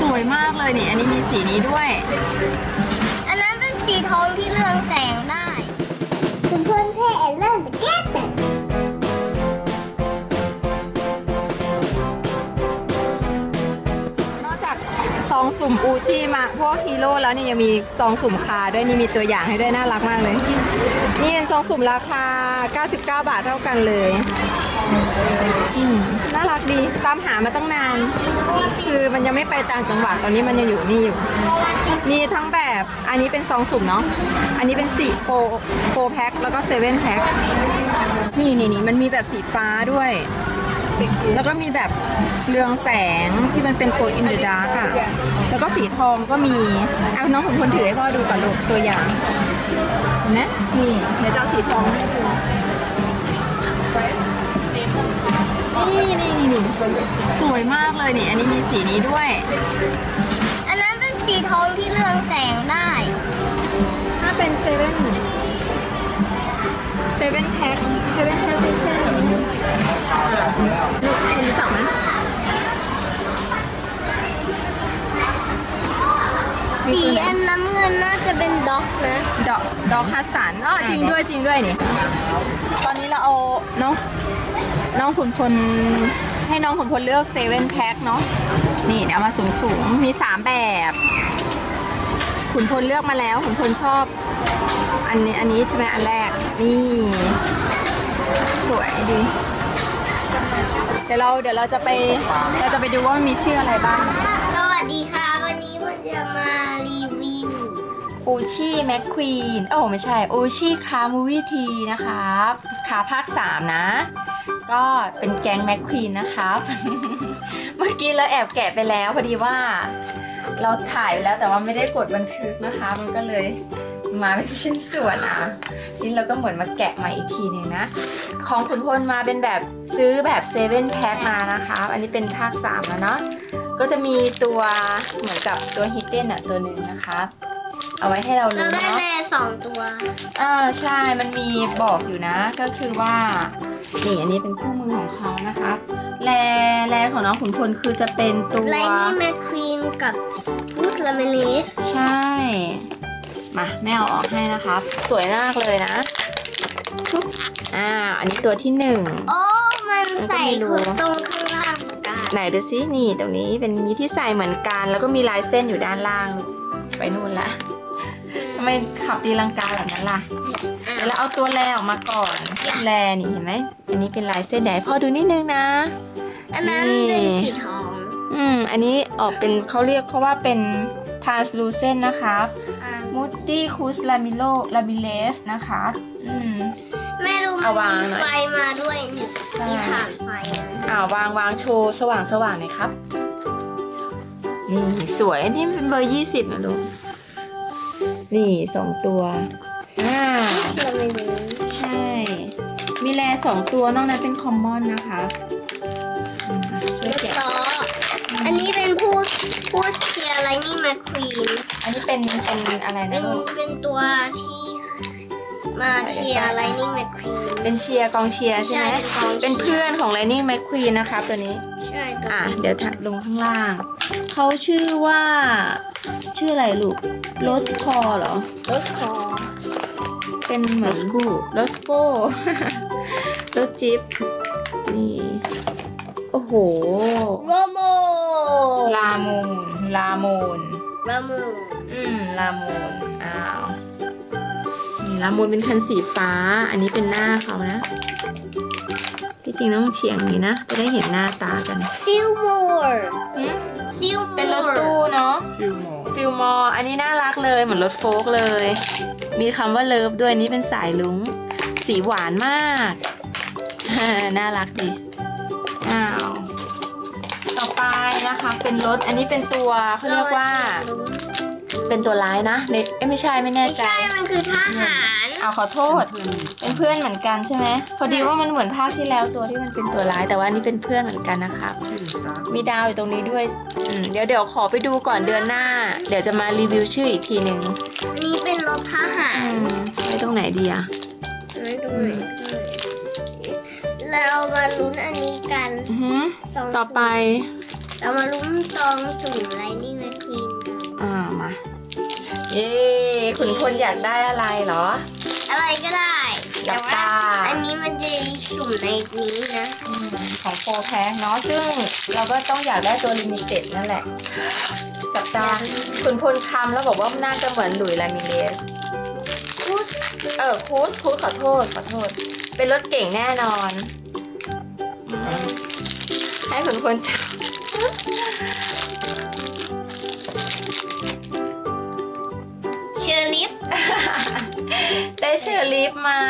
สวยมากเลยนี่ อันนี้มีสีนี้ด้วย อันนั้นเป็นสีทองที่เรืองแสงได้คุณเพื่อนเพ่เริ่มแก้แต่นอกจากซองสุ่มอูชีมาพวกฮีโร่แล้วนี่ยังมีซองสุ่มคาด้วยนี่มีตัวอย่างให้ด้วยน่ารักมากเลย นี่เป็นซองสุ่มราคา 99 บาทเท่ากันเลย อืมน่ารักดีตามหามาตั้งนาน คือมันยังไม่ไปต่างจังหวัดตอนนี้มันยังอยู่นี่อยู่ มีทั้งแบบอันนี้เป็นซองสุ่มเนาะอันนี้เป็นสีโฟโฟแพ็คแล้วก็เซเว่นแพ็คนี่นี่นี่มันมีแบบสีฟ้าด้วย แล้วก็มีแบบเรืองแสงที่มันเป็นตัวอินเด r ดาร์กอะแล้วก็สีทองก็มีเอาน้องขุนพลถือให้พ่อดูก่อนลูกตัวอย่างเห็นไหมนี่เดี๋ยวจะเอาสีทองให้ดู นี่นี่นี่นี่สวยมากเลยนี่ อันนี้มีสีนี้ด้วย อันนั้นเป็นสีทองที่เรืองแสงได้ ถ้าเป็นเซเว่นเซเว่นแพ็คเซเว่นแพ็คเป็นแค่นี้ลูกคุณรู้จักไหมสีอันน้ำเงินน่าจะเป็นด็อกนะดอกดอกฮัสสันอ๋อจริงด้วยจริงด้วยนี่ ตอนนี้เราเอาน้อง น้องขุนพลให้น้องขุนพลเลือกเซเว่นแพ็คเนาะนี่เดี๋ยวเอามาสูงสูงๆมีสามแบบ ขุนพลเลือกมาแล้ว ขุนพลชอบ อันนี้อันนี้ใช่ไหมอันแรกนี่ สวยดี เดี๋ยวเราเดี๋ยวเราจะไปเราจะไปดูว่ามันมีชื่ออะไรบ้าง สวัสดีค่ะ วันนี้มันจะมารีวิวอูชี่แม็กควีนโอ้ไม่ใช่อูชี่คามูวี่ทีนะครับคาภาค 3 นะ ก็เป็นแก๊งแม็กควีนนะครับ เมื่อกี้เราแอบแกะไปแล้วพอดีว่า เราถ่ายไปแล้วแต่ว่าไม่ได้กดบันทึกนะคะ มันก็เลยมาเป็นชิ้นส่วนอะนี่เราก็เหมือนมาแกะใหม่อีกทีหนึ่งนะ ของขุนพลมาเป็นแบบซื้อแบบเซเว่นแพ็คมานะคะ อันนี้เป็นภาค3แล้วเนาะก็จะมีตัวเหมือนกับตัวฮิตเด้นอะตัวหนึ่งนะคะ เอาไว้ให้เราเรารู้ได้เนาะแม่สองตัวอ่าใช่มันมีบอกอยู่นะ ก็คือว่า นี่อันนี้เป็นคู่มือของเขานะคะ แลแลของน้องขุนพลคือจะเป็นตัวไลนี่แมคควีนกับบูธลาเมลิสใช่ มาแม่เอาออกให้นะครับ สวยมากเลยนะปุ๊บอ่า อันนี้ตัวที่หนึ่งโอ้ มันใส่มันก็ไม่รู้คือตรงข้างล่างกันไหนดูซินี่ตรงนี้เป็นมีที่ใส่เหมือนกัน แล้วก็มีลายเส้นอยู่ด้านล่าง ไปนู่นละทำไมขับตีลังกาแบบนั้นล่ะเดี๋ยวเราเอาตัวแรออกมาก่อนแรนี่เห็นไหมอันนี้เป็นลายเส้นไหนพ่อดูนิดนึงนะ อันนั้นนี่เป็นสีทอง อืม อันนี้ออกเป็นเขาเรียกเขาว่าเป็น translucent นะคะอะ moody c u s lamillo lamilles นะคะ อืมแม่รู้มัเอานวางมีหน่อยไฟมาด้วยนี่ใช่มีฐานไฟนะอ่าวางวางโชว์สว่างสว่างหน่อยครับ นี่สวยอันนี้เป็นเบอร์ยี่สิบนะลูกนี่สองตัว อ่าเราไม่รู้ใช่ มีแลสองตัวนอกนั้นเป็นคอมมอนนะคะอืมช่วยแกะต่ออันนี้เป็นผู้ผู้เชียร์ไลนี่แมคควีนอันนี้เป็นเป็นอะไรเป็นะนลูก เป็นตัวที่มาเชียร์ไลนี่แมคควีน เป็นเชียร์กองเชียร์ใช่ไหม ใช่เป็นกองเชียร์ เป็นเพื่อนของ Lightning McQueen นะคะตัวนี้ ใช่ตัวอะนี้เดี๋ยวถัดลงข้างล่าง เขาชื่อว่า ชื่ออะไรลูกโรสคอเหรอ รถคอ เป็นเหมือนโรสโก้รถจิ๊บนี่ โอ้โหโรโมลามูนลามูนรามูอืมลามูนอ้าวนี่ลามูนเป็นคันสีฟ้า อันนี้เป็นหน้าเขานะที่จริงต้องเฉียงอย่างนี้นะจะได้เห็นหน้าตากันซิลมอร์อืมซิลมอร์เป็นรถตู้เนาะฟิลมอร์ฟิลมอร์อันนี้น่ารักเลยเหมือนรถโฟล์กเลย มีคำว่าเลิฟด้วยอันนี้เป็นสายลุง สีหวานมาก น่ารักดี อ้าว ต่อไปนะคะ เป็นรถ อันนี้เป็นตัวเขาเรียกว่า เป็นตัวร้ายนะในเอ้ยไม่ใช่ไม่แน่ไม่ใจใช่ มันคือทหารเอาขอโทษ เป็นเพื่อนเหมือนกันใช่ไหม พอดีว่ามันเหมือนภาคที่แล้วตัวที่มันเป็นตัวร้าย แต่ว่าอันนี้เป็นเพื่อนเหมือนกันนะคะชื่อสามมีดาวอยู่ตรงนี้ด้วยอืมเดี๋ยวเดี๋ยวขอไปดูก่อนเดือนหน้า เดี๋ยวจะมารีวิวชื่ออีกทีหนึ่งอันนี้ เป็นรถทหารอืมไว้ตรงไหนดีอะไม่ดูเลยเรามาลุ้นอันนี้กันอือหือสองต่อไป เรามาลุ้นซองสุ่มไลนิ่งแมคควีนกันอ่ามา เย้คุณพลอยากได้อะไรเหรอ อะไรก็ได้หลัแต่บว่าตาอันนี้มันจะสุ่มในนี้นะอืมของโฟร์แพ็คเนาะซึ่งเราก็ต้องอยากได้ตัวลิมิเต็ดนั่นแหละ กับตาคุณพลคำแล้วบอกว่าน่าจะเหมือนหลุยส์ลามิเลสพูดเออคูสคูสขอโทษขอโทษ เป็นรถเก่งแน่นอนอืมให้คุณพลจับเชอร์ลิฟได้เชอร์ลีฟมา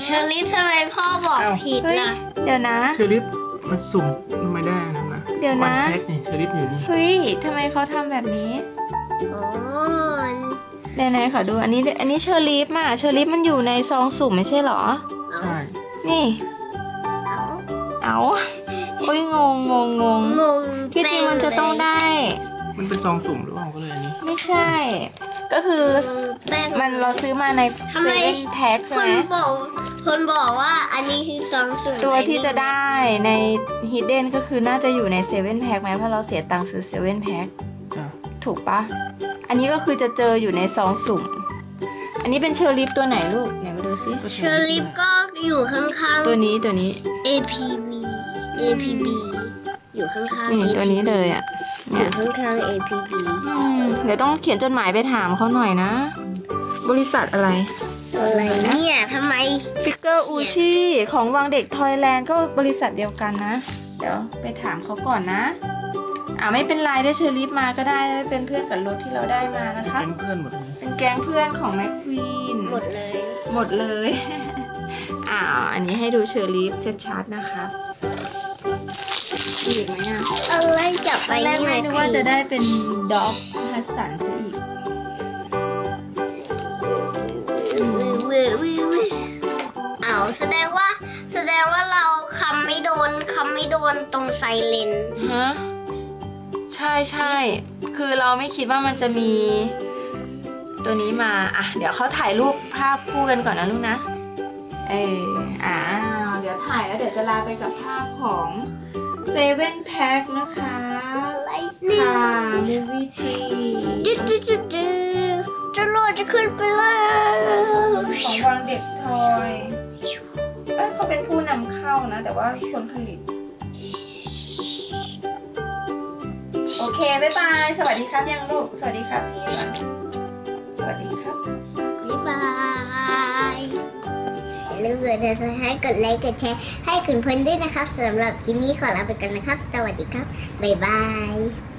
เชอร์ลิฟทำไมพ่อบอกอ้าวผิดเฮ้ยล่ะ เดี๋ยวนะ เชอริฟมันสุ่มไม่ได้นะนะเดี๋ยวนะแพ็กนี่เชอริฟอยู่นี่เฮ้ยทำไมเขาทำแบบนี้โอ้ไหนๆขอดูอันนี้อันนี้เชอร์ลีฟมาเชอร์ลีฟมันอยู่ในซองสุ่มไม่ใช่เหรอ ใช่ นี่ เอาเอาโอ้ยงงงงงงงงที่จริงมันจะต้องได้ มันเป็นซองสุ่มหรือเปล่าก็เลยอันนี้ ไม่ใช่ ก็คือแป้งมันเราซื้อมาในทำเซไมเว่นแพ็คใช่คไหนมบอกคนบอกว่าอันนี้คือซองสุ่มตัวที่จะได้ใน Hidden ก็คือน่าจะอยู่ในเซเว่นแพ็คไหมเพราะเราเสียตังค์ซื้อเซเว่นแพ็คอะถูกปะอันนี้ก็คือจะเจออยู่ในซองสุ่ม อันนี้เป็นเชอร์ลีฟตัวไหนลูกไหนมาดูซิก็เชอร์ลิฟก็อยู่ข้างตัวนี้ตัวนี้ๆ APB APB อยู่ข้างๆนี่ APB ตัวนี้เลยอะ อเนี่ยยู่ข้างๆ APB อืมเดี๋ยวต้องเขียนจดหมายไปถามเขาหน่อยนะ บริษัทอะไร อะไรเนี่ยทำไม ฟิกเกอร์อูชิของวังเด็กทอยแลนด์ก็บริษัทเดียวกันนะ เดี๋ยวไปถามเขาก่อนนะ อ่าไม่เป็นไรได้เชอร์ลีฟมาก็ได้ได้เป็นเพื่อนกับรถที่เราได้มานะคะ เป็นเพื่อนหมดเลยเป็นแก๊งเพื่อนของแม็กควีน หมดเลย หมดเลย อ่าอันนี้ให้ดูเชอร์ลีฟชัดๆนะคะมี อีกไหมอะอะไรจับตไปอนแรกนี่แม่นึกว่าจะได้เป็นด็อกฮัสสันซะอีก เว้ยเว้ยเว้ยเอาแสดงว่า แสดงว่าเราคำไม่โดนคำไม่โดนตรงไซเลนฮะใช่ใช่ คือเราไม่คิดว่ามันจะมี ตัวนี้มา อะ เดี๋ยวเขาถ่ายรูปภาพคู่กันก่อนนะลูกนะ เอออ่า เดี๋ยวถ่ายแล้วเดี๋ยวจะลาไปกับภาพของ เซเว่นแพ็คนะคะไลนิ่งค่ะมูวี่ทีดึ๊ดดึ๊ดดึ๊ดดึ๊ดจะรอดจะขึ้นไปแล้วของวังเด็กทอยเอ้ยเขาเป็นผู้นำเข้านะ แต่ว่าคนผลิต โอเค บ๊ายบาย สวัสดีครับยังลูก สวัสดีครับพี่ก่อนสวัสดีครับบ๊ายบ ลืมกดติดตามให้กดไลค์กดแชร์ให้คุณเพื่อนด้วยนะครับสำหรับคลิปนี้ขอลาไปก่อนนะครับ สวัสดีครับ บ๊ายบาย